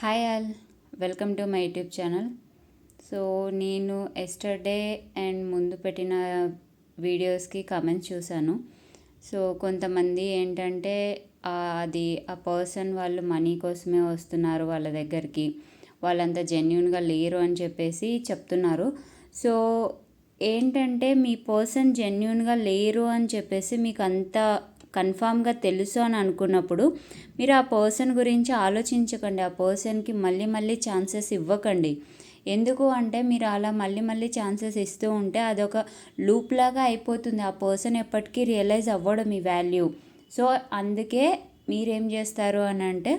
Hi all welcome to my YouTube channel so నేను yesterday and ముందు పెట్టిన వీడియోస్కి కమెంట్స్ చూశాను. సో కొంతమంది ఏంటంటే అది ఆ పర్సన్ వాళ్ళు మనీ కోసమే వస్తున్నారు వాళ్ళ దగ్గరికి. వాళ్ళంత జెన్యున్గా లేరు అని చెప్పేసి చెప్తున్నారు. సో ఏంటంటే మీ పర్సన్ జెన్యున్గా లేరు అని చెప్పేసి మీకు అంత కన్ఫామ్గా తెలుసు అని అనుకున్నప్పుడు మీరు ఆ పర్సన్ గురించి ఆలోచించకండి. ఆ పర్సన్కి మళ్ళీ మళ్ళీ ఛాన్సెస్ ఇవ్వకండి. ఎందుకు అంటే మీరు అలా మళ్ళీ మళ్ళీ ఛాన్సెస్ ఇస్తూ ఉంటే అదొక లూప్ లాగా అయిపోతుంది. ఆ పర్సన్ ఎప్పటికీ రియలైజ్ అవ్వడం మీ వాల్యూ. సో అందుకే మీరేం చేస్తారు అని అంటే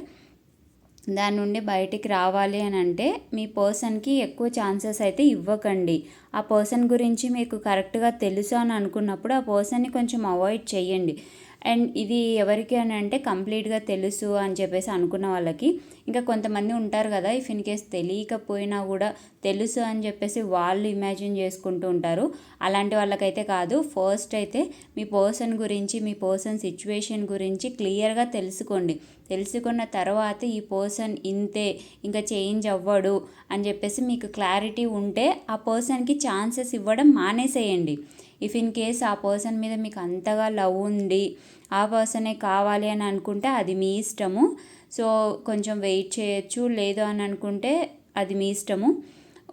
దాని నుండి బయటికి రావాలి అని అంటే మీ పర్సన్కి ఎక్కువ ఛాన్సెస్ అయితే ఇవ్వకండి. ఆ పర్సన్ గురించి మీకు కరెక్ట్గా తెలుసు అని అనుకున్నప్పుడు ఆ పర్సన్ని కొంచెం అవాయిడ్ చేయండి. అండ్ ఇది ఎవరికి అని అంటే కంప్లీట్గా తెలుసు అని చెప్పేసి అనుకున్న వాళ్ళకి. ఇంకా కొంతమంది ఉంటారు కదా ఇఫ్ ఇన్ కేస్ తెలియకపోయినా కూడా తెలుసు అని చెప్పేసి వాళ్ళు ఇమాజిన్ చేసుకుంటూ ఉంటారు. అలాంటి వాళ్ళకైతే కాదు. ఫస్ట్ అయితే మీ పర్సన్ గురించి మీ పర్సన్ సిచ్యువేషన్ గురించి క్లియర్గా తెలుసుకోండి. తెలుసుకున్న తర్వాత ఈ పర్సన్ ఇంతే ఇంకా చేంజ్ అవ్వడు అని చెప్పేసి మీకు క్లారిటీ ఉంటే ఆ పర్సన్కి ఛాన్సెస్ ఇవ్వడం మానేసేయండి. ఇఫ్ ఇన్ కేస్ ఆ పర్సన్ మీద మీకు అంతగా లవ్ ఉంది ఆ పర్సనే కావాలి అని అనుకుంటే అది మీ ఇష్టము. సో కొంచెం వెయిట్ చేయొచ్చు. లేదు అని అనుకుంటే అది మీ ఇష్టము.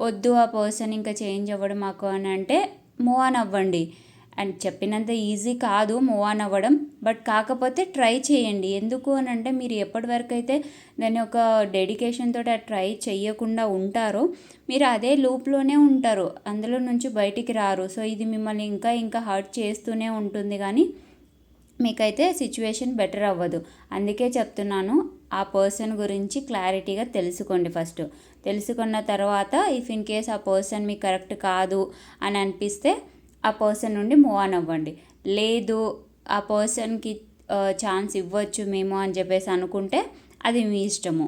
వద్దు ఆ పర్సన్ ఇంకా చేంజ్ అవ్వడం మాకు అని అంటే మూవ్ ఆన్ అవ్వండి. అండ్ చెప్పినంత ఈజీ కాదు మూవ్ ఆన్ అవ్వడం. బట్ కాకపోతే ట్రై చేయండి. ఎందుకు అని అంటే మీరు ఎప్పటి వరకు అయితే దాన్ని ఒక డెడికేషన్తో ఆ ట్రై చేయకుండా ఉంటారో మీరు అదే లూప్లోనే ఉంటారు. అందులో నుంచి బయటికి రారు. సో ఇది మిమ్మల్ని ఇంకా ఇంకా హర్ట్ చేస్తూనే ఉంటుంది. కానీ మీకైతే సిచ్యువేషన్ బెటర్ అవ్వదు. అందుకే చెప్తున్నాను ఆ పర్సన్ గురించి క్లారిటీగా తెలుసుకోండి ఫస్ట్ తెలుసుకున్న తర్వాత ఇఫ్ ఇన్ కేస్ ఆ పర్సన్ మీకు కరెక్ట్ కాదు అని అనిపిస్తే ఆ పర్సన్ నుండి మూవ్ ఆన్ అవ్వండి. లేదు ఆ పర్సన్కి ఛాన్స్ ఇవ్వచ్చు మేము అని చెప్పేసి అనుకుంటే అది మీ ఇష్టము.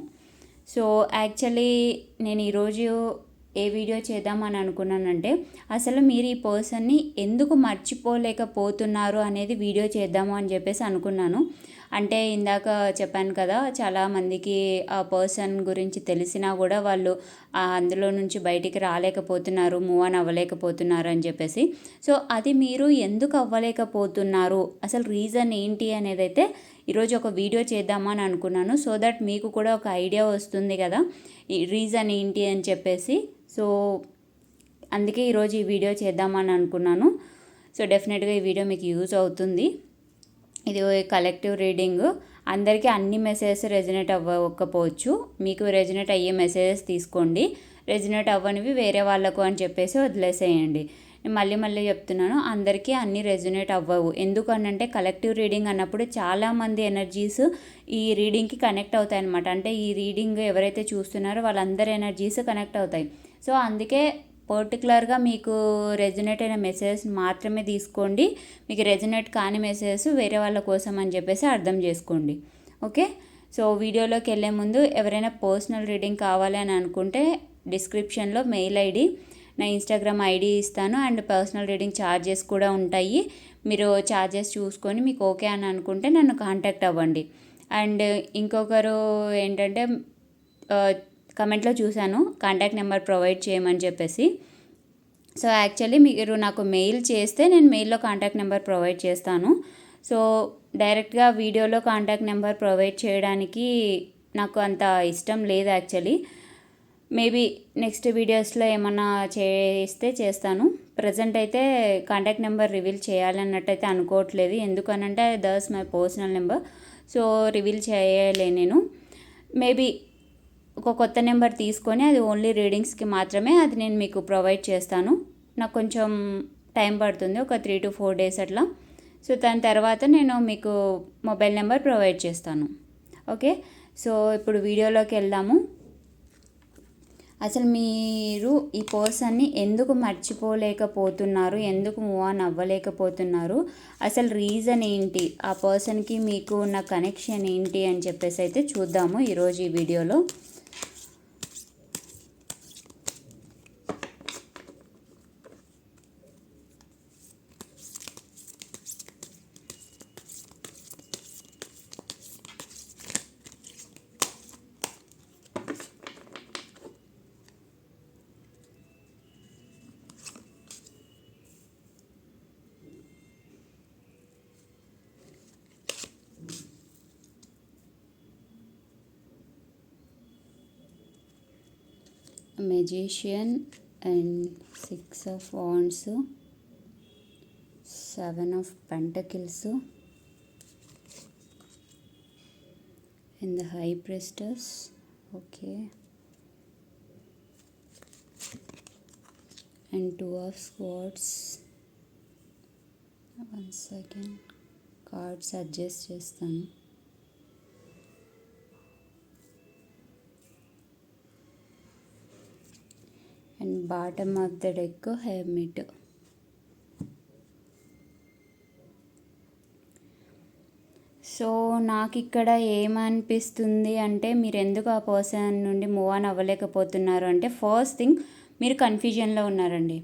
సో యాక్చువల్లీ నేను ఈరోజు ఏ వీడియో చేద్దామని అనుకున్నానంటే అసలు మీరు ఈ పర్సన్ని ఎందుకు మర్చిపోలేకపోతున్నారు అనేది వీడియో చేద్దాము అని చెప్పేసి అనుకున్నాను. అంటే ఇందాక చెప్పాను కదా చాలామందికి ఆ పర్సన్ గురించి తెలిసినా కూడా వాళ్ళు అందులో నుంచి బయటికి రాలేకపోతున్నారు మూవ్ ఆన్ అవ్వలేకపోతున్నారు అని చెప్పేసి. సో అది మీరు ఎందుకు అవ్వలేకపోతున్నారు? అసలు రీజన్ ఏంటి అనేది అయితే ఈరోజు ఒక వీడియో చేద్దామని అనుకున్నాను. సో దట్ మీకు కూడా ఒక ఐడియా వస్తుంది కదా ఈ రీజన్ ఏంటి అని చెప్పేసి. సో అందుకే ఈరోజు ఈ వీడియో చేద్దామని అనుకున్నాను. సో డెఫినెట్గా ఈ వీడియో మీకు యూజ్ అవుతుంది. ఇది కలెక్టివ్ రీడింగ్ అందరికీ అన్ని మెసేజెస్ రెజినేట్ అవ్వకపోవచ్చు. మీకు రెజినేట్ అయ్యే మెసేజెస్ తీసుకోండి. రెజినేట్ అవ్వనివి వేరే వాళ్ళకు అని చెప్పేసి వదిలేసేయండి. నేను మళ్ళీ మళ్ళీ చెప్తున్నాను అందరికీ అన్ని రెజినేట్ అవ్వవు. ఎందుకనంటే కలెక్టివ్ రీడింగ్ అన్నప్పుడు చాలామంది ఎనర్జీస్ ఈ రీడింగ్కి కనెక్ట్ అవుతాయి అనమాట అంటే ఈ రీడింగ్ ఎవరైతే చూస్తున్నారో వాళ్ళందరి ఎనర్జీస్ కనెక్ట్ అవుతాయి. సో అందుకే పర్టికులర్గా మీకు రెజినేట్ అయిన మెసేజెస్ మాత్రమే తీసుకోండి. మీకు రెజినేట్ కాని మెసేజెస్ వేరే వాళ్ళ కోసం అని చెప్పేసి అర్థం చేసుకోండి. ఓకే? సో వీడియోలోకి వెళ్ళే ముందు ఎవరైనా పర్సనల్ రీడింగ్ కావాలి అని అనుకుంటే డిస్క్రిప్షన్లో మెయిల్ ఐడి నా ఇన్స్టాగ్రామ్ ఐడి ఇస్తాను. అండ్ పర్సనల్ రీడింగ్ ఛార్జెస్ కూడా ఉంటాయి. మీరు ఛార్జెస్ చూసుకొని మీకు ఓకే అని అనుకుంటే నన్ను కాంటాక్ట్ అవ్వండి. అండ్ ఇంకొకరు ఏంటంటే కమెంట్లో చూశాను. కాంటాక్ట్ నెంబర్ ప్రొవైడ్ చేయమని చెప్పేసి. సో యాక్చువల్లీ మీరు నాకు మెయిల్ చేస్తే నేను మెయిల్లో కాంటాక్ట్ నెంబర్ ప్రొవైడ్ చేస్తాను. సో డైరెక్ట్గా వీడియోలో కాంటాక్ట్ నెంబర్ ప్రొవైడ్ చేయడానికి నాకు అంత ఇష్టం లేదు యాక్చువల్లీ. మేబీ నెక్స్ట్ వీడియోస్లో ఏమన్నా చేస్తే చేస్తాను. ప్రజెంట్ అయితే కాంటాక్ట్ నెంబర్ రివీల్ చేయాలన్నట్టయితే అనుకోవట్లేదు. ఎందుకనంటే this my personal number. So reveal చేయలే నేను. మేబీ ఒక కొత్త నెంబర్ తీసుకొని అది ఓన్లీ రీడింగ్స్కి మాత్రమే అది నేను మీకు ప్రొవైడ్ చేస్తాను. నాకు కొంచెం టైం పడుతుంది ఒక త్రీ టు ఫోర్ డేస్ అట్లా. సో దాని తర్వాత నేను మీకు మొబైల్ నెంబర్ ప్రొవైడ్ చేస్తాను. ఓకే? సో ఇప్పుడు వీడియోలోకి వెళ్దాము. అసలు మీరు ఈ పర్సన్ని ఎందుకు మర్చిపోలేకపోతున్నారు? ఎందుకు మూవ్ ఆన్ అవ్వలేకపోతున్నారు? అసలు రీజన్ ఏంటి? ఆ పర్సన్కి మీకు ఉన్న కనెక్షన్ ఏంటి అని చెప్పేసి అయితే చూద్దాము ఈరోజు ఈ వీడియోలో. Magician and six of wands seven of pentacles in the high priestess okay and two of swords one second cards adjust చేస్తాను. And bottom of the deck hermit so నాకు ఇక్కడ ఏమనిపిస్తుంది అంటే మీరు ఎందుకు ఆ పర్సన్ నుండి మూవ్ ఆన్ అవ్వలేకపోతున్నారు అంటే ఫస్ట్ థింగ్ మీరు కన్ఫ్యూజన్లో ఉన్నారండి.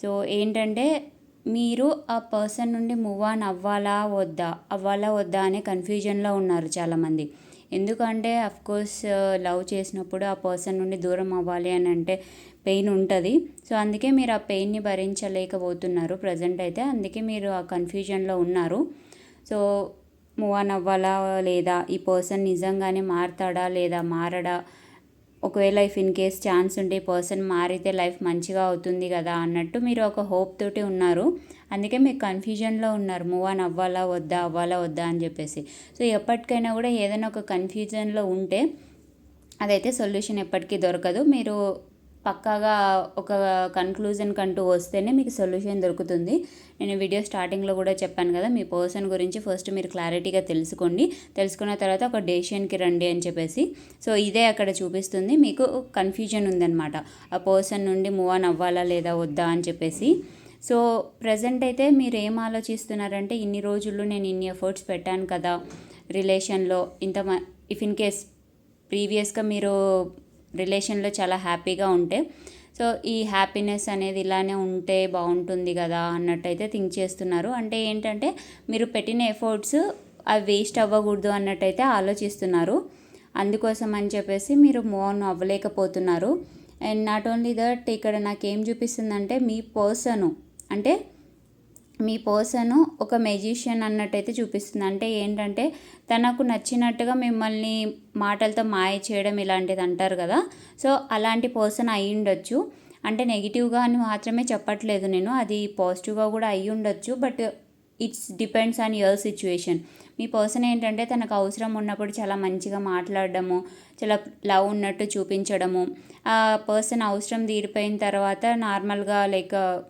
సో ఏంటంటే మీరు ఆ పర్సన్ నుండి మూవ్ ఆన్ అవ్వాలా వద్దా అవ్వాలా వద్దా అనే కన్ఫ్యూజన్లో ఉన్నారు చాలామంది. ఎందుకంటే కోర్స్ లవ్ uh, చేసినప్పుడు ఆ పర్సన్ నుండి దూరం అవ్వాలి అని అంటే పెయిన్ ఉంటుంది. సో అందుకే మీరు ఆ పెయిన్ని భరించలేకపోతున్నారు ప్రజెంట్ అయితే. అందుకే మీరు ఆ కన్ఫ్యూజన్లో ఉన్నారు. సో మూవ్ ఆన్ అవ్వాలా లేదా? ఈ పర్సన్ నిజంగానే మారుతాడా లేదా మారడా? ఒకవేళ ఇఫ్ ఇన్ కేస్ ఛాన్స్ ఉంటే ఈ పర్సన్ మారితే లైఫ్ మంచిగా అవుతుంది కదా అన్నట్టు మీరు ఒక హోప్ తోటి ఉన్నారు. అందుకే మీరు కన్ఫ్యూజన్లో ఉన్నారు. మూవ్ ఆన్ అవ్వాలా వద్దా అవ్వాలా వద్దా అని చెప్పేసి. సో ఎప్పటికైనా కూడా ఏదైనా ఒక కన్ఫ్యూజన్లో ఉంటే అదైతే సొల్యూషన్ ఎప్పటికీ దొరకదు. మీరు పక్కాగా ఒక కన్క్లూజన్ కంటూ వస్తేనే మీకు సొల్యూషన్ దొరుకుతుంది. నేను వీడియో స్టార్టింగ్లో కూడా చెప్పాను కదా మీ పర్సన్ గురించి ఫస్ట్ మీరు క్లారిటీగా తెలుసుకోండి. తెలుసుకున్న తర్వాత ఒక డెసిషన్కి రండి అని చెప్పేసి. సో ఇదే అక్కడ చూపిస్తుంది. మీకు కన్ఫ్యూజన్ ఉందన్నమాట. ఆ పర్సన్ నుండి మూవ్ ఆన్ అవ్వాలా లేదా వద్దా అని చెప్పేసి. సో ప్రజెంట్ అయితే మీరు ఏం ఆలోచిస్తున్నారంటే ఇన్ని రోజుల్లో నేను ఇన్ని ఎఫర్ట్స్ పెట్టాను కదా రిలేషన్లో ఇంత ఇఫ్ ఇన్ కేస్ ప్రీవియస్గా మీరు రిలేషన్లో చాలా హ్యాపీగా ఉంటే సో ఈ హ్యాపీనెస్ అనేది ఇలానే ఉంటే బాగుంటుంది కదా అన్నట్టయితే థింక్ చేస్తున్నారు. అంటే ఏంటంటే మీరు పెట్టిన ఎఫర్ట్స్ అవి వేస్ట్ అవ్వకూడదు అన్నట్టయితే ఆలోచిస్తున్నారు. అందుకోసం అని చెప్పేసి మీరు మోన్ అవ్వలేకపోతున్నారు. అండ్ నాట్ ఓన్లీ దట్ ఇక్కడ నాకేం చూపిస్తుందంటే మీ పర్సను అంటే మీ పర్సన్ ఒక మెజిషియన్ అన్నట్టయితే చూపిస్తుంది. అంటే ఏంటంటే తనకు నచ్చినట్టుగా మిమ్మల్ని మాటలతో మాయ చేయడం ఇలాంటిది అంటారు కదా. సో అలాంటి పర్సన్ అయి ఉండొచ్చు. అంటే నెగిటివ్గా అని మాత్రమే చెప్పట్లేదు నేను. అది పాజిటివ్గా కూడా అయి ఉండొచ్చు. But it's depends on your situation. Me person ఏంటంటే తనకు అవసరం ఉన్నప్పుడు చాలా మంచిగా మాట్లాడడము చాలా లవ్ ఉన్నట్టు చూపించడము. ఆ పర్సన్ అవసరం తీరిపోయిన తర్వాత నార్మల్గా లైక్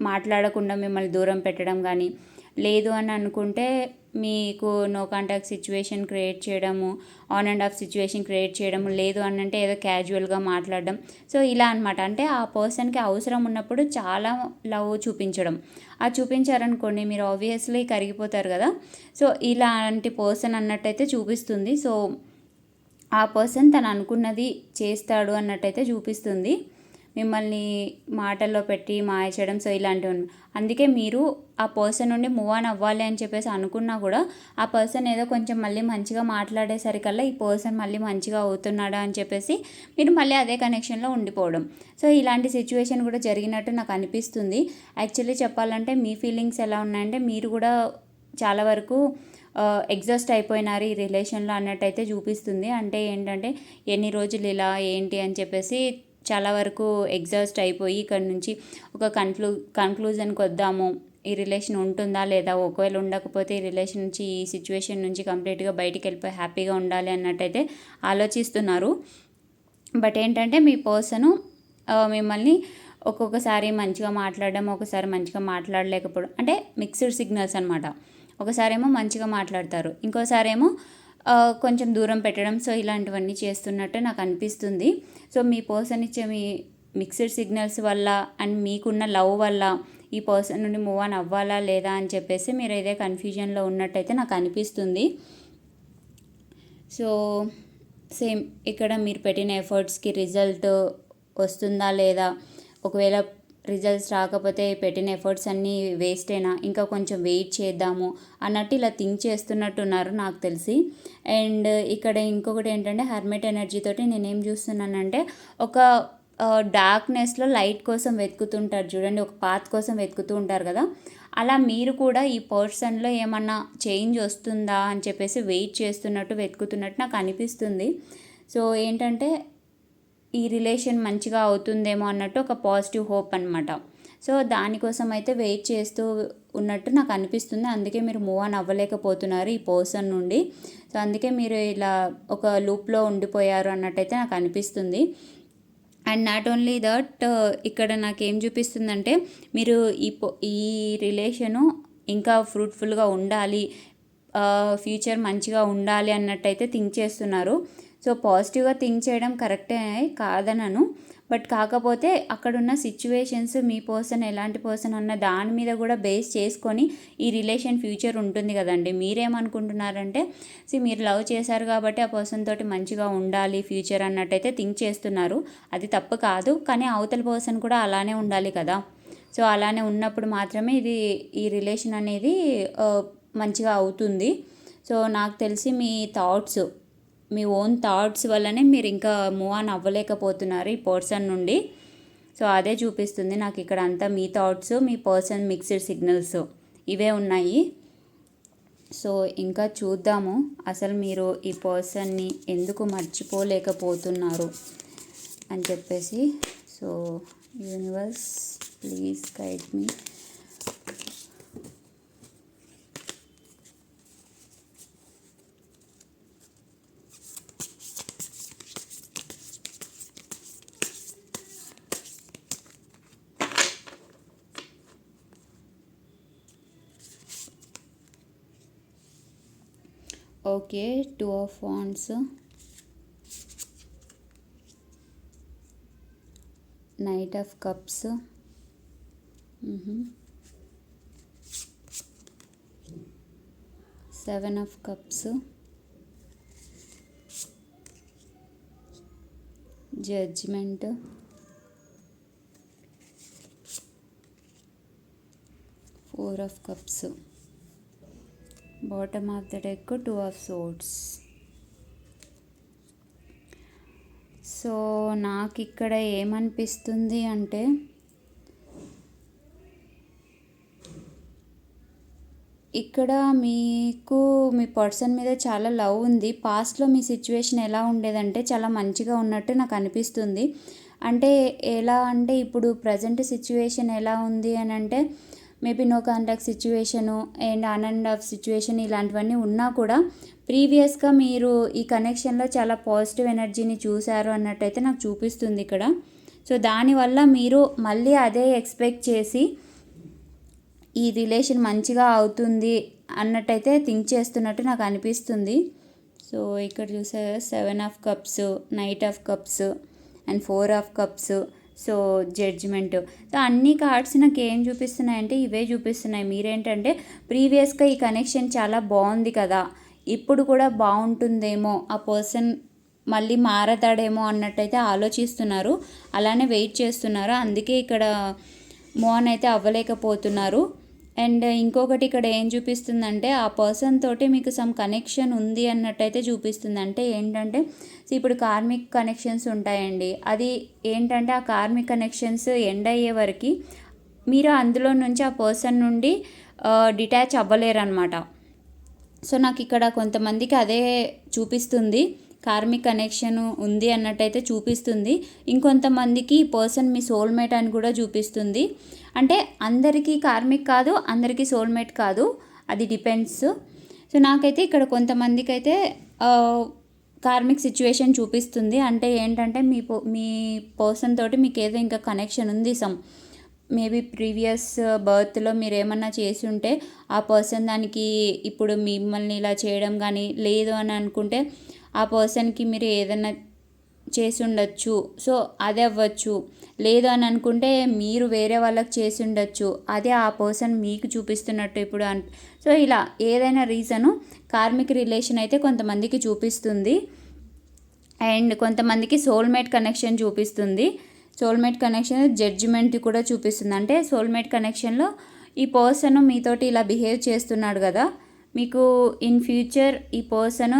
మాట్లాడకుండా మిమ్మల్ని దూరం పెట్టడం కానీ లేదు అని అనుకుంటే మీకు నో కాంటాక్ట్ సిచ్యువేషన్ క్రియేట్ చేయడము on and off situation create చేయడము లేదు అని అంటే ఏదో క్యాజువల్గా మాట్లాడడం. సో ఇలా అనమాట అంటే ఆ పర్సన్కి అవసరం ఉన్నప్పుడు చాలా లవ్ చూపించడం. ఆ చూపించారనుకోండి మీరు ఆబ్వియస్లీ కరిగిపోతారు కదా. సో ఇలాంటి పర్సన్ అన్నట్టయితే చూపిస్తుంది. సో ఆ పర్సన్ తను అనుకున్నది చేస్తాడు అన్నట్టయితే చూపిస్తుంది. మిమ్మల్ని మాటల్లో పెట్టి మాయ చేయడం సో ఇలాంటివి అందుకే మీరు ఆ పర్సన్ నుండి మూవ్ ఆన్ అవ్వాలి అని చెప్పేసి అనుకున్నా కూడా ఆ పర్సన్ ఏదో కొంచెం మళ్ళీ మంచిగా మాట్లాడేసరికల్లా ఈ పర్సన్ మళ్ళీ మంచిగా అవుతున్నాడా అని చెప్పేసి మీరు మళ్ళీ అదే కనెక్షన్లో ఉండిపోవడం. సో ఇలాంటి సిచ్యువేషన్ కూడా జరిగినట్టు నాకు అనిపిస్తుంది. యాక్చువల్లీ చెప్పాలంటే మీ ఫీలింగ్స్ ఎలా ఉన్నాయంటే మీరు కూడా చాలా వరకు ఎగ్జాస్ట్ అయిపోయినారు ఈ రిలేషన్లో అన్నట్టయితే చూపిస్తుంది. అంటే ఏంటంటే ఎన్ని రోజులు ఇలా ఏంటి అని చెప్పేసి చాలా వరకు ఎగ్జాస్ట్ అయిపోయి ఇక్కడ నుంచి ఒక కన్క్లూ కన్క్లూజన్కి వద్దాము. ఈ రిలేషన్ ఉంటుందా లేదా? ఒకవేళ ఉండకపోతే ఈ రిలేషన్ నుంచి ఈ సిచ్యువేషన్ నుంచి కంప్లీట్గా బయటికి వెళ్ళిపోయి హ్యాపీగా ఉండాలి అన్నట్టయితే ఆలోచిస్తున్నారు. బట్ ఏంటంటే మీ పర్సను మిమ్మల్ని ఒక్కొక్కసారి మంచిగా మాట్లాడడం ఒకసారి మంచిగా మాట్లాడలేకపోవడం అంటే మిక్స్డ్ సిగ్నల్స్ అనమాట ఒకసారేమో మంచిగా మాట్లాడతారు. ఇంకోసారి ఏమో కొంచెం దూరం పెట్టడం సో ఇలాంటివన్నీ చేస్తున్నట్టు నాకు అనిపిస్తుంది. సో మీ పర్సన్ ఇచ్చే మీ మిక్స్డ్ సిగ్నల్స్ వల్ల అండ్ మీకున్న లవ్ వల్ల ఈ పర్సన్ నుండి మూవ్ ఆన్ అవ్వాలా లేదా అని చెప్పేసి మీరు ఇదే కన్ఫ్యూజన్లో ఉన్నట్టయితే నాకు అనిపిస్తుంది. సో సేమ్ ఇక్కడ మీరు పెట్టిన ఎఫర్ట్స్కి రిజల్ట్ వస్తుందా లేదా? ఒకవేళ రిజల్ట్స్ రాకపోతే పెట్టిన ఎఫర్ట్స్ అన్నీ వేస్టేనా? ఇంకా కొంచెం వెయిట్ చేద్దాము అన్నట్టు ఇలా థింక్ చేస్తున్నట్టున్నారు నాకు తెలిసి. అండ్ ఇక్కడ ఇంకొకటి ఏంటంటే హర్మెట్ ఎనర్జీతోటి నేనేం చూస్తున్నానంటే ఒక డార్క్నెస్లో లైట్ కోసం వెతుకుతుంటారు చూడండి ఒక పాత్ కోసం వెతుకుతూ ఉంటారు కదా. అలా మీరు కూడా ఈ పర్సన్లో ఏమన్నా చేంజ్ వస్తుందా అని చెప్పేసి వెయిట్ చేస్తున్నట్టు వెతుకుతున్నట్టు నాకు అనిపిస్తుంది. సో ఏంటంటే ఈ రిలేషన్ మంచిగా అవుతుందేమో అన్నట్టు ఒక పాజిటివ్ హోప్ అనమాట సో దానికోసం అయితే వెయిట్ చేస్తూ ఉన్నట్టు నాకు అనిపిస్తుంది. అందుకే మీరు మూవ్ ఆన్ అవ్వలేకపోతున్నారు ఈ పర్సన్ నుండి. సో అందుకే మీరు ఇలా ఒక లూప్లో ఉండిపోయారు అన్నట్టయితే నాకు అనిపిస్తుంది. అండ్ నాట్ ఓన్లీ దట్ ఇక్కడ నాకు ఏం చూపిస్తుందంటే మీరు ఈ ఈ రిలేషను ఇంకా ఫ్రూట్ఫుల్గా ఉండాలి ఫ్యూచర్ మంచిగా ఉండాలి అన్నట్టయితే థింక్ చేస్తున్నారు. సో పాజిటివ్గా థింక్ చేయడం కరెక్టే కాదనను. బట్ కాకపోతే అక్కడున్న సిచ్యువేషన్స్ మీ పర్సన్ ఎలాంటి పర్సన్ అన్న దాని మీద కూడా బేస్ చేసుకొని ఈ రిలేషన్ ఫ్యూచర్ ఉంటుంది కదండి. మీరేమనుకుంటున్నారంటే సి మీరు లవ్ చేశారు కాబట్టి ఆ పర్సన్ తోటి మంచిగా ఉండాలి ఫ్యూచర్ అన్నట్టయితే థింక్ చేస్తున్నారు. అది తప్పు కాదు. కానీ అవతల పర్సన్ కూడా అలానే ఉండాలి కదా. సో అలానే ఉన్నప్పుడు మాత్రమే ఇది ఈ రిలేషన్ అనేది మంచిగా అవుతుంది. సో నాకు తెలిసి మీ థాట్స్ మీ ఓన్ థాట్స్ వల్లనే మీరు ఇంకా మూవ్ ఆన్ అవ్వలేకపోతున్నారు ఈ పర్సన్ నుండి. సో అదే చూపిస్తుంది నాకు ఇక్కడ అంతా మీ థాట్స్ మీ పర్సన్ మిక్స్డ్ సిగ్నల్స్ ఇవే ఉన్నాయి. సో ఇంకా చూద్దాము అసలు మీరు ఈ పర్సన్ని ఎందుకు మర్చిపోలేకపోతున్నారు అని చెప్పేసి. So universe please guide me. Okay two of wands knight of cups seven of cups judgement four of cups bottom of the deck two of swords so నాకు ఇక్కడ ఏమనిపిస్తుంది అంటే ఇక్కడ మీకు మీ పర్సన్ మీద చాలా లవ్ ఉంది. పాస్ట్లో మీ సిచ్యువేషన్ ఎలా ఉండేదంటే చాలా మంచిగా ఉన్నట్టు నాకు అనిపిస్తుంది. అంటే ఎలా అంటే ఇప్పుడు ప్రజెంట్ సిచ్యువేషన్ ఎలా ఉంది అని అంటే maybe no contact situation and on and off situation ఇలాంటివన్నీ ఉన్నా కూడా ప్రీవియస్గా మీరు ఈ కనెక్షన్లో చాలా పాజిటివ్ ఎనర్జీని చూశారు అన్నట్టయితే నాకు చూపిస్తుంది ఇక్కడ. సో దానివల్ల మీరు మళ్ళీ అదే ఎక్స్పెక్ట్ చేసి ఈ రిలేషన్ మంచిగా అవుతుంది అన్నట్టయితే థింక్ చేస్తున్నట్టు నాకు అనిపిస్తుంది. సో ఇక్కడ చూసే seven of cups knight of cups and four of cups. So judgement so అన్ని కార్డ్స్ నాకు ఏం చూపిస్తున్నాయంటే ఇవే చూపిస్తున్నాయి. మీరేంటంటే ప్రీవియస్గా ఈ కనెక్షన్ చాలా బాగుంది కదా. ఇప్పుడు కూడా బాగుంటుందేమో ఆ పర్సన్ మళ్ళీ మారతాడేమో అన్నట్టయితే ఆలోచిస్తున్నారు. అలానే వెయిట్ చేస్తున్నారు. అందుకే ఇక్కడ మోన్ అయితే అవ్వలేకపోతున్నారు. అండ్ ఇంకొకటి ఇక్కడ ఏం చూపిస్తుందంటే ఆ పర్సన్ తోటి మీకు సమ్ కనెక్షన్ ఉంది అన్నట్టయితే చూపిస్తుంది అంటే ఏంటంటే ఇప్పుడు కార్మిక్ కనెక్షన్స్ ఉంటాయండి. అది ఏంటంటే ఆ కార్మిక్ కనెక్షన్స్ ఎండ్ అయ్యే వరకు మీరు అందులో నుంచి ఆ పర్సన్ నుండి డిటాచ్ అవ్వలేరు అనమాట సో నాకు ఇక్కడ కొంతమందికి అదే చూపిస్తుంది. కార్మిక్ కనెక్షన్ ఉంది అన్నట్టయితే చూపిస్తుంది. ఇంకొంతమందికి ఈ పర్సన్ మీ సోల్మేట్ అని కూడా చూపిస్తుంది. అంటే అందరికీ కార్మిక్ కాదు అందరికీ సోల్మేట్ కాదు. అది డిపెండ్స్ సో నాకైతే ఇక్కడ కొంతమందికి అయితే కార్మిక్ సిచ్యువేషన్ చూపిస్తుంది. అంటే ఏంటంటే మీ మీ పర్సన్ తోటి మీకు ఏదో ఇంకా కనెక్షన్ ఉంది సమ్ మేబీ ప్రీవియస్ బర్త్లో మీరు ఏమన్నా చేసి ఉంటే ఆ పర్సన్ దానికి ఇప్పుడు మిమ్మల్ని ఇలా చేయడం కానీ లేదు అని అనుకుంటే ఆ పర్సన్కి మీరు ఏదైనా చేసి ఉండొచ్చు. సో అది అవ్వచ్చు. లేదు అని అనుకుంటే మీరు వేరే వాళ్ళకి చేసి ఉండొచ్చు. అదే ఆ పర్సన్ మీకు చూపిస్తున్నట్టు ఇప్పుడు అన్ సో ఇలా ఏదైనా రీజను కార్మిక రిలేషన్ అయితే కొంతమందికి చూపిస్తుంది. అండ్ కొంతమందికి సోల్మేట్ కనెక్షన్ చూపిస్తుంది. సోల్మేట్ కనెక్షన్ జడ్జిమెంట్ కూడా చూపిస్తుంది. అంటే సోల్మేట్ కనెక్షన్లో ఈ పర్సన్ మీతోటి ఇలా బిహేవ్ చేస్తున్నాడు కదా. మీకు ఇన్ ఫ్యూచర్ ఈ పర్సన్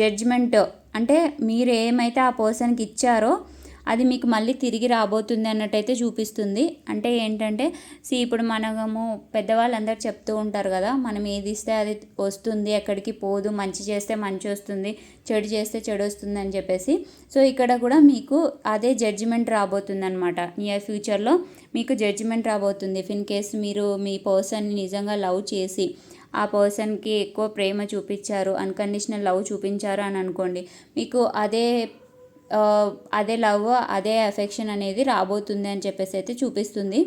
జడ్జ్మెంట్. అంటే మీరు ఏమైతే ఆ పర్సన్కి ఇచ్చారో అది మీకు మళ్ళీ తిరిగి రాబోతుంది అన్నట్టయితే చూపిస్తుంది. అంటే ఏంటంటే సి ఇప్పుడు మనము పెద్దవాళ్ళందరూ చెప్తూ ఉంటారు కదా మనం ఏది ఇస్తే అది వస్తుంది ఎక్కడికి పోదు మంచి చేస్తే మంచి వస్తుంది చెడు చేస్తే చెడు వస్తుంది అని చెప్పేసి. సో ఇక్కడ కూడా మీకు అదే జడ్జిమెంట్ రాబోతుంది అనమాట నియర్ ఫ్యూచర్లో మీకు జడ్జిమెంట్ రాబోతుంది. ఇఫ్ ఇన్ కేస్ మీరు మీ పర్సన్ని నిజంగా లవ్ చేసి ఆ పర్సన్కి ఎక్కువ ప్రేమ చూపించారు అన్కండిషనల్ లవ్ చూపించారు అని అనుకోండి మీకు అదే అదే లవ్ అదే అఫెక్షన్ అనేది రాబోతుంది అని చెప్పేసి అయితే చూపిస్తుంది.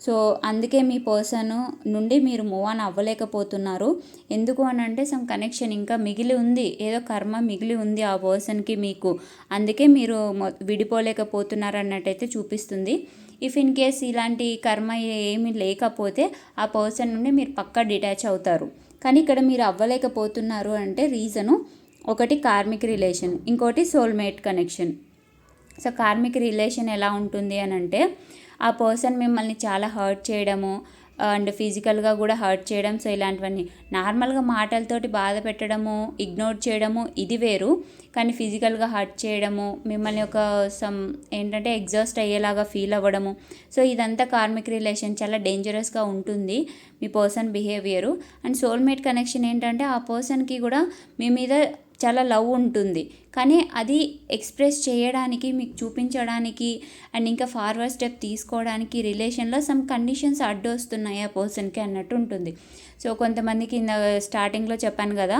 సో అందుకే మీ పర్సన్ నుండి మీరు మూవ్ ఆన్ అవ్వలేకపోతున్నారు. ఎందుకు అని అంటే సమ్ కనెక్షన్ ఇంకా మిగిలి ఉంది ఏదో కర్మ మిగిలి ఉంది ఆ పర్సన్కి మీకు. అందుకే మీరు విడిపోలేకపోతున్నారు అన్నట్టయితే చూపిస్తుంది. ఇఫ్ ఇన్ కేస్ ఇలాంటి కర్మ ఏమి లేకపోతే ఆ పర్సన్ నుండి మీరు పక్కా డిటాచ్ అవుతారు. కానీ ఇక్కడ మీరు అవ్వలేకపోతున్నారు అంటే రీజను ఒకటి కార్మిక్ రిలేషన్ ఇంకోటి soulmate connection so karmic relation ఎలా ఉంటుంది అని అంటే ఆ పర్సన్ మిమ్మల్ని చాలా హర్ట్ చేయడము అండ్ ఫిజికల్గా కూడా హర్ట్ చేయడం సో ఇలాంటివన్నీ. నార్మల్గా మాటలతోటి బాధ పెట్టడము ఇగ్నోర్ చేయడము ఇది వేరు. కానీ ఫిజికల్గా హర్ట్ చేయడము మిమ్మల్ని ఒక సమ్ ఏంటంటే ఎగ్జాస్ట్ అయ్యేలాగా ఫీల్ అవ్వడము. సో ఇదంతా కార్మిక్ రిలేషన్ చాలా డేంజరస్గా ఉంటుంది మీ person behaviour. And soulmate connection ఏంటంటే ఆ పర్సన్కి కూడా మీ మీద చాలా లవ్ ఉంటుంది. కానీ అది ఎక్స్ప్రెస్ చేయడానికి మీకు చూపించడానికి అండ్ ఇంకా ఫార్వర్డ్ స్టెప్ తీసుకోవడానికి రిలేషన్లో సమ్ కండిషన్స్ అడ్డు వస్తున్నాయి ఆ పర్సన్కి అన్నట్టు ఉంటుంది. సో కొంతమందికి ఇంద స్టార్టింగ్లో చెప్పాను కదా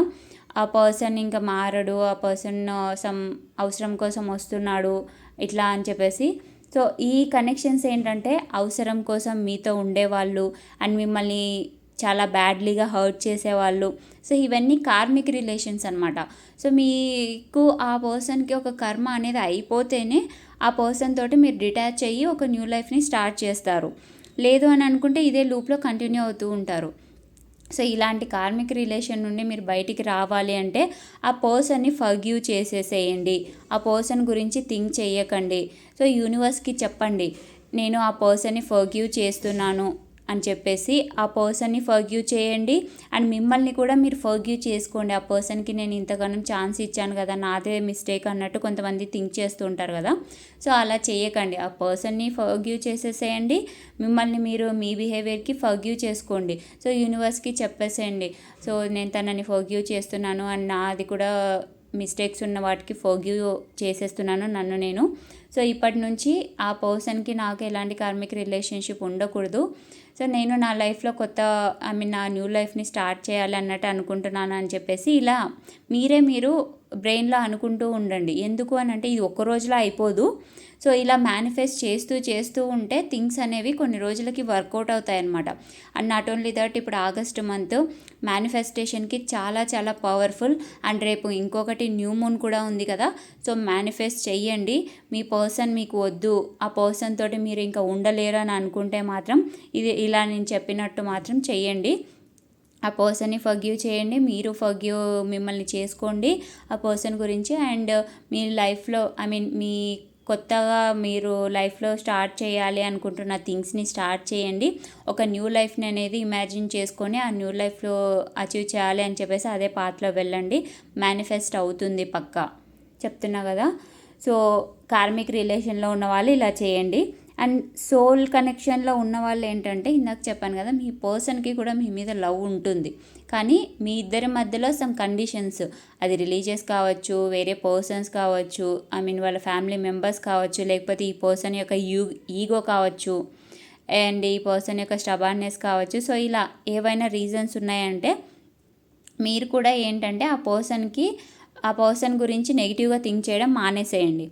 ఆ పర్సన్ ఇంకా మారడు ఆ పర్సన్ సమ్ అవసరం కోసం వస్తున్నాడు ఇట్లా అని చెప్పేసి. సో ఈ కనెక్షన్స్ ఏంటంటే అవసరం కోసం మీతో ఉండేవాళ్ళు అండ్ మిమ్మల్ని చాలా బ్యాడ్లీగా హర్ట్ చేసేవాళ్ళు. సో ఇవన్నీ కార్మిక్ రిలేషన్స్ అనమాట సో మీకు ఆ పర్సన్కి ఒక కర్మ అనేది అయిపోతేనే ఆ పర్సన్ తోటి మీరు డిటాచ్ అయ్యి ఒక న్యూ లైఫ్ని స్టార్ట్ చేస్తారు. లేదు అని అనుకుంటే ఇదే లూప్లో కంటిన్యూ అవుతూ ఉంటారు. సో ఇలాంటి కార్మిక రిలేషన్ నుండి మీరు బయటికి రావాలి అంటే ఆ పర్సన్ని ఫర్గ్యూ చేసేసేయండి. ఆ పర్సన్ గురించి థింక్ చేయకండి సో యూనివర్స్కి చెప్పండి నేను ఆ పర్సన్ని ఫర్గ్యూ చేస్తున్నాను. అని చెప్పేసి ఆ పర్సన్ని ఫర్గ్యూ చేయండి. అండ్ మిమ్మల్ని కూడా మీరు ఫర్గ్యూ చేసుకోండి. ఆ పర్సన్కి నేను ఇంతగానో ఛాన్స్ ఇచ్చాను కదా నాదే మిస్టేక్ అన్నట్టు కొంతమంది థింక్ చేస్తూ ఉంటారు కదా. సో అలా చేయకండి. ఆ పర్సన్ని ఫర్గ్యూ చేసేసేయండి. మిమ్మల్ని మీరు మీ బిహేవియర్కి ఫర్గ్యూ చేసుకోండి. సో యూనివర్స్కి చెప్పేసేయండి. సో నేను తనని ఫర్గ్యూ చేస్తున్నాను అండ్ నాది కూడా మిస్టేక్స్ ఉన్న వాటికి ఫోగ్యూ చేసేస్తున్నాను నన్ను నేను. సో ఇప్పటి నుంచి ఆ పర్సన్కి నాకు ఎలాంటి కార్మిక రిలేషన్షిప్ ఉండకూడదు. సో నేను నా లైఫ్లో కొత్త ఐ మీన్ నా న్యూ లైఫ్ని స్టార్ట్ చేయాలి అన్నట్టు అనుకుంటున్నాను అని చెప్పేసి ఇలా మీరే మీరు బ్రెయిన్లో అనుకుంటూ ఉండండి. ఎందుకు అని అంటే ఇది ఒక్క రోజులో అయిపోదు. సో ఇలా మేనిఫెస్ట్ చేస్తూ చేస్తూ ఉంటే థింగ్స్ అనేవి కొన్ని రోజులకి వర్కౌట్ అవుతాయి అనమాట అండ్ నాట్ ఓన్లీ దట్ ఇప్పుడు ఆగస్ట్ మంత్ మేనిఫెస్టేషన్కి చాలా చాలా పవర్ఫుల్ అండ్ రేపు ఇంకొకటి న్యూ మూన్ కూడా ఉంది కదా. సో మేనిఫెస్ట్ చెయ్యండి. మీ పర్సన్ మీకు వద్దు. ఆ పర్సన్ తోటి మీరు ఇంకా ఉండలేరు అని అనుకుంటే మాత్రం ఇది ఇలా నేను చెప్పినట్టు మాత్రం చెయ్యండి. ఆ పర్సన్ని ఫగ్యూ చేయండి మీరు ఫగ్యూ మిమ్మల్ని చేసుకోండి ఆ పర్సన్ గురించి. అండ్ మీ లైఫ్లో ఐ మీన్ మీ కొత్తగా మీరు లైఫ్లో స్టార్ట్ చేయాలి అనుకుంటున్న థింగ్స్ని స్టార్ట్ చేయండి. ఒక న్యూ లైఫ్ని అనేది ఇమాజిన్ చేసుకొని ఆ న్యూ లైఫ్లో అచీవ్ చేయాలి అని చెప్పేసి అదే పాత్లో వెళ్ళండి. మేనిఫెస్ట్ అవుతుంది పక్క. చెప్తున్నా కదా? సో కార్మిక్ రిలేషన్లో ఉన్న వాళ్ళు ఇలా చేయండి. అండ్ సోల్ కనెక్షన్లో ఉన్న వాళ్ళు ఏంటంటే ఇందాక చెప్పాను కదా మీ పర్సన్కి కూడా మీ మీద లవ్ ఉంటుంది. కానీ మీ ఇద్దరి మధ్యలో సమ్ కండిషన్స్ అది రిలీజియస్ కావచ్చు వేరే పర్సన్స్ కావచ్చు ఐ మీన్ వాళ్ళ ఫ్యామిలీ మెంబర్స్ కావచ్చు లేకపోతే ఈ పర్సన్ యొక్క యూ ఈగో కావచ్చు అండ్ ఈ పర్సన్ యొక్క స్టబార్నెస్ కావచ్చు. సో ఇలా ఏవైనా రీజన్స్ ఉన్నాయంటే మీరు కూడా ఏంటంటే ఆ పర్సన్కి ఆ పర్సన్ గురించి నెగిటివ్గా థింక్ చేయడం మానేసేయండి.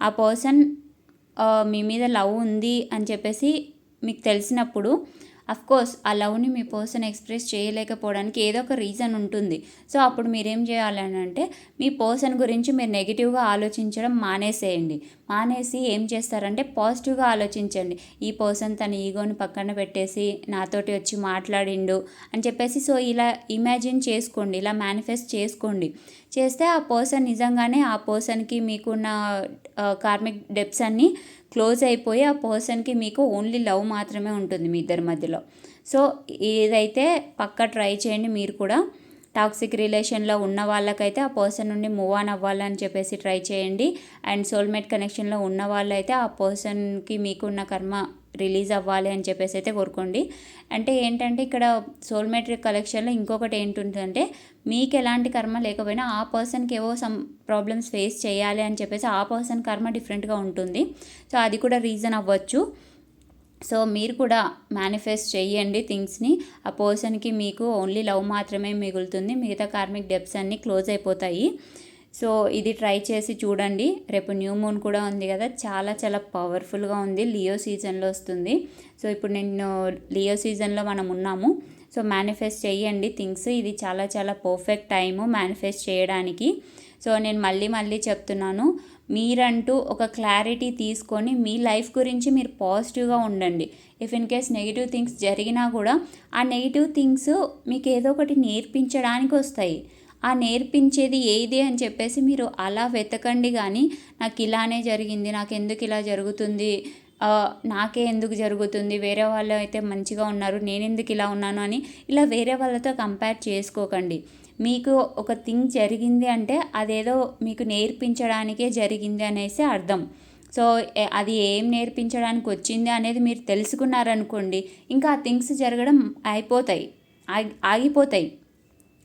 ఆ పర్సన్ మీ మీద లవ్ ఉంది అని చెప్పేసి మీకు తెలిసినప్పుడు కోర్స్ ఆ లవ్ని మీ పర్సన్ ఎక్స్ప్రెస్ చేయలేకపోవడానికి ఏదో ఒక రీజన్ ఉంటుంది. సో అప్పుడు మీరేం చేయాలని అంటే మీ పర్సన్ గురించి మీరు నెగిటివ్గా ఆలోచించడం మానేసేయండి. మానేసి ఏం చేస్తారంటే పాజిటివ్గా ఆలోచించండి. ఈ పర్సన్ తన ఈగోని పక్కన పెట్టేసి నాతోటి వచ్చి మాట్లాడిండు అని చెప్పేసి సో ఇలా ఇమాజిన్ చేసుకోండి. ఇలా మేనిఫెస్ట్ చేసుకోండి. చేస్తే ఆ పర్సన్ నిజంగానే ఆ పర్సన్కి మీకున్న uh, కార్మిక్ డెప్స్ అన్నీ క్లోజ్ అయిపోయి ఆ పర్సన్కి మీకు ఓన్లీ లవ్ మాత్రమే ఉంటుంది మీ ఇద్దరి మధ్యలో. సో ఏదైతే పక్క ట్రై చేయండి మీరు కూడా. టాక్సిక్ రిలేషన్లో ఉన్న వాళ్ళకైతే ఆ పర్సన్ నుండి మూవ్ ఆన్ అవ్వాలని చెప్పేసి ట్రై చేయండి. అండ్ సోల్మేట్ కనెక్షన్లో ఉన్న వాళ్ళైతే ఆ పర్సన్కి మీకున్న కర్మ రిలీజ్ అవ్వాలి అని చెప్పేసి అయితే కోరుకోండి. అంటే ఏంటంటే ఇక్కడ సోల్మేట్ కలెక్షన్లో ఇంకొకటి ఏంటంటే మీకు ఎలాంటి కర్మ లేకపోయినా ఆ పర్సన్కి ఏవో సమ్ ప్రాబ్లమ్స్ ఫేస్ చేయాలి అని చెప్పేసి ఆ పర్సన్ కర్మ డిఫరెంట్గా ఉంటుంది. సో అది కూడా రీజన్ అవ్వచ్చు. సో మీరు కూడా మేనిఫెస్ట్ చేయండి థింగ్స్ని ఆ పర్సన్కి మీకు ఓన్లీ లవ్ మాత్రమే మిగులుతుంది. మిగతా కార్మిక్ డెప్స్ అన్నీ క్లోజ్ అయిపోతాయి. సో ఇది ట్రై చేసి చూడండి. రేపు న్యూ మూన్ కూడా ఉంది కదా. చాలా చాలా పవర్ఫుల్గా ఉంది. లియో సీజన్లో వస్తుంది. సో ఇప్పుడు నేను లియో సీజన్లో మనం ఉన్నాము. సో మేనిఫెస్ట్ చేయండి. థింగ్స్ ఇది చాలా చాలా పర్ఫెక్ట్ టైము మేనిఫెస్ట్ చేయడానికి. సో నేను మళ్ళీ మళ్ళీ చెప్తున్నాను. మీరంటూ ఒక క్లారిటీ తీసుకొని మీ లైఫ్ గురించి మీరు పాజిటివ్గా ఉండండి. If in case negative things జరిగినా కూడా ఆ నెగిటివ్ థింగ్స్ మీకు ఏదో ఒకటి నేర్పించడానికి వస్తాయి. ఆ నేర్పించేది ఏది అని చెప్పేసి మీరు అలా వెతకండి కానీ నాకు ఇలానే జరిగింది నాకు ఎందుకు ఇలా జరుగుతుంది నాకే ఎందుకు జరుగుతుంది వేరే వాళ్ళు అయితే మంచిగా ఉన్నారు నేను ఎందుకు ఇలా ఉన్నాను అని ఇలా వేరే వాళ్ళతో కంపేర్ చేసుకోకండి. మీకు ఒక థింగ్ జరిగింది అంటే అదేదో మీకు నేర్పించడానికే జరిగింది అనేసి అర్థం. సో అది ఏం నేర్పించడానికి వచ్చింది అనేది మీరు తెలుసుకున్నారనుకోండి ఇంకా ఆ థింగ్స్ జరగడం అయిపోతాయి ఆగిపోతాయి.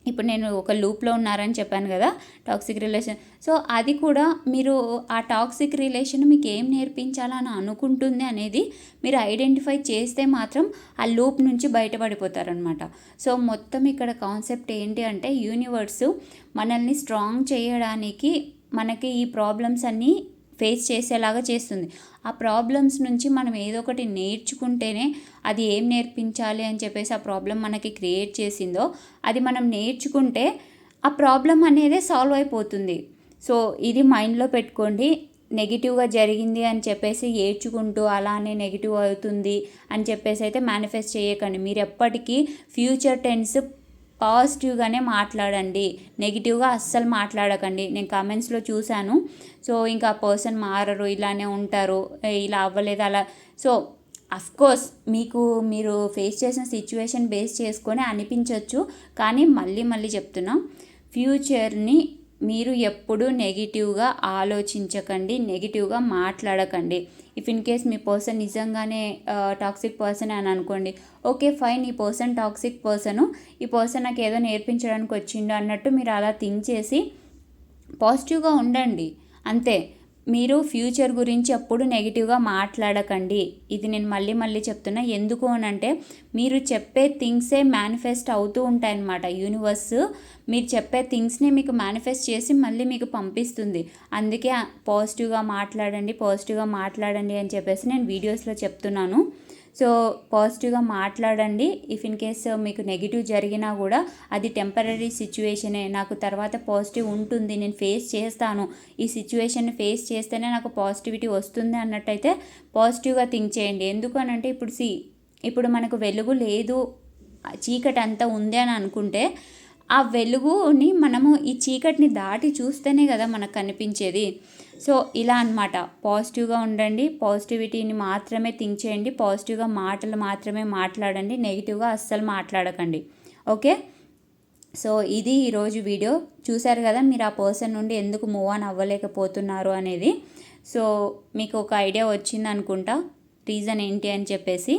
ఇప్పుడు నేను ఒక లూప్లో ఉన్నారని చెప్పాను కదా టాక్సిక్ రిలేషన్. సో అది కూడా మీరు ఆ టాక్సిక్ రిలేషన్ మీకు ఏం నేర్పించాలని అనుకుంటుంది అనేది మీరు ఐడెంటిఫై చేస్తే మాత్రం ఆ లూప్ నుంచి బయటపడిపోతారనమాట. సో మొత్తం ఇక్కడ కాన్సెప్ట్ ఏంటి అంటే యూనివర్సు మనల్ని స్ట్రాంగ్ చేయడానికి మనకి ఈ ప్రాబ్లమ్స్ అన్నీ ఫేస్ చేసేలాగా చేస్తుంది. ఆ ప్రాబ్లమ్స్ నుంచి మనం ఏదో ఒకటి నేర్చుకుంటేనే అది ఏం నేర్పించాలి అని చెప్పేసి ఆ ప్రాబ్లం మనకి క్రియేట్ చేసిందో అది మనం నేర్చుకుంటే ఆ ప్రాబ్లం అనేది సాల్వ్ అయిపోతుంది. సో ఇది మైండ్లో పెట్టుకోండి. నెగిటివ్గా జరిగింది అని చెప్పేసి ఏడ్చుకుంటూ అలానే నెగిటివ్ అవుతుంది అని చెప్పేసి అయితే మేనిఫెస్ట్ చేయకండి. మీరు ఎప్పటికీ ఫ్యూచర్ టెన్స్ పాజిటివ్గానే మాట్లాడండి. నెగిటివ్గా అస్సలు మాట్లాడకండి. నేను కమెంట్స్లో చూశాను. సో ఇంకా పర్సన్ మారరు ఇలానే ఉంటారు ఇలా అవ్వలేదు అలా. సో కోర్స్ మీకు మీరు ఫేస్ చేసిన సిచ్యువేషన్ బేస్ చేసుకొని అనిపించవచ్చు కానీ మళ్ళీ మళ్ళీ చెప్తున్నాం ఫ్యూచర్ని మీరు ఎప్పుడూ నెగిటివ్గా ఆలోచించకండి నెగిటివ్గా మాట్లాడకండి. ఇఫ్ ఇన్ కేస్ మీ పర్సన్ నిజంగానే టాక్సిక్ పర్సన్ అని అనుకోండి ఓకే ఫైన్ ఈ పర్సన్ టాక్సిక్ పర్సను ఈ పర్సన్ నాకు ఏదో నేర్పించడానికి వచ్చిండు అన్నట్టు మీరు అలా థింక్ చేసి పాజిటివ్గా ఉండండి. అంతే. మీరు ఫ్యూచర్ గురించి ఎప్పుడు నెగిటివ్గా మాట్లాడకండి. ఇది నేను మళ్ళీ మళ్ళీ చెప్తున్నా. ఎందుకు అని అంటే మీరు చెప్పే థింగ్సే మేనిఫెస్ట్ అవుతూ ఉంటాయన్నమాట. యూనివర్స్ మీరు చెప్పే థింగ్స్ని మీకు మేనిఫెస్ట్ చేసి మళ్ళీ మీకు పంపిస్తుంది. అందుకే పాజిటివ్గా మాట్లాడండి పాజిటివ్గా మాట్లాడండి అని చెప్పేసి నేను వీడియోస్లో చెప్తున్నాను. సో పాజిటివ్గా మాట్లాడండి. ఇఫ్ ఇన్ కేస్ మీకు నెగిటివ్ జరిగినా కూడా అది టెంపరీ సిచ్యువేషనే నాకు తర్వాత పాజిటివ్ ఉంటుంది నేను ఫేస్ చేస్తాను. ఈ సిచ్యువేషన్ని ఫేస్ చేస్తేనే నాకు పాజిటివిటీ వస్తుంది అన్నట్టయితే పాజిటివ్గా థింక్ చేయండి. ఎందుకు అంటే ఇప్పుడు సి ఇప్పుడు మనకు వెలుగు లేదు చీకటి అంతా ఉంది అని అనుకుంటే ఆ వెలుగుని మనము ఈ చీకటిని దాటి చూస్తేనే కదా మనకు కనిపించేది. సో ఇలా అనమాట పాజిటివ్గా ఉండండి పాజిటివిటీని మాత్రమే థింక్ చేయండి పాజిటివ్గా మాటలు మాత్రమే మాట్లాడండి నెగిటివ్గా అస్సలు మాట్లాడకండి. ఓకే? సో ఇది ఈరోజు వీడియో. చూశారు కదా మీరు ఆ పర్సన్ నుండి ఎందుకు మూవ్ ఆన్ అవ్వలేకపోతున్నారు అనేది. సో మీకు ఒక ఐడియా వచ్చింది అనుకుంటా రీజన్ ఏంటి అని చెప్పేసి.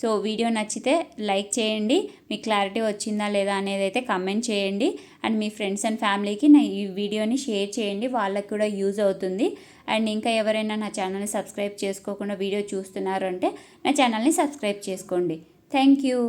సో వీడియో నచ్చితే లైక్ చేయండి. మీకు క్లారిటీ వచ్చిందా లేదా అనేది అయితే కమెంట్ చేయండి. అండ్ మీ ఫ్రెండ్స్ అండ్ ఫ్యామిలీకి నా ఈ వీడియోని షేర్ చేయండి. వాళ్ళకి కూడా యూజ్ అవుతుంది. అండ్ ఇంకా ఎవరైనా నా ఛానల్ని సబ్స్క్రైబ్ చేసుకోకుండా వీడియో చూస్తున్నారు అంటే నా ఛానల్ని సబ్స్క్రైబ్ చేసుకోండి. Thank you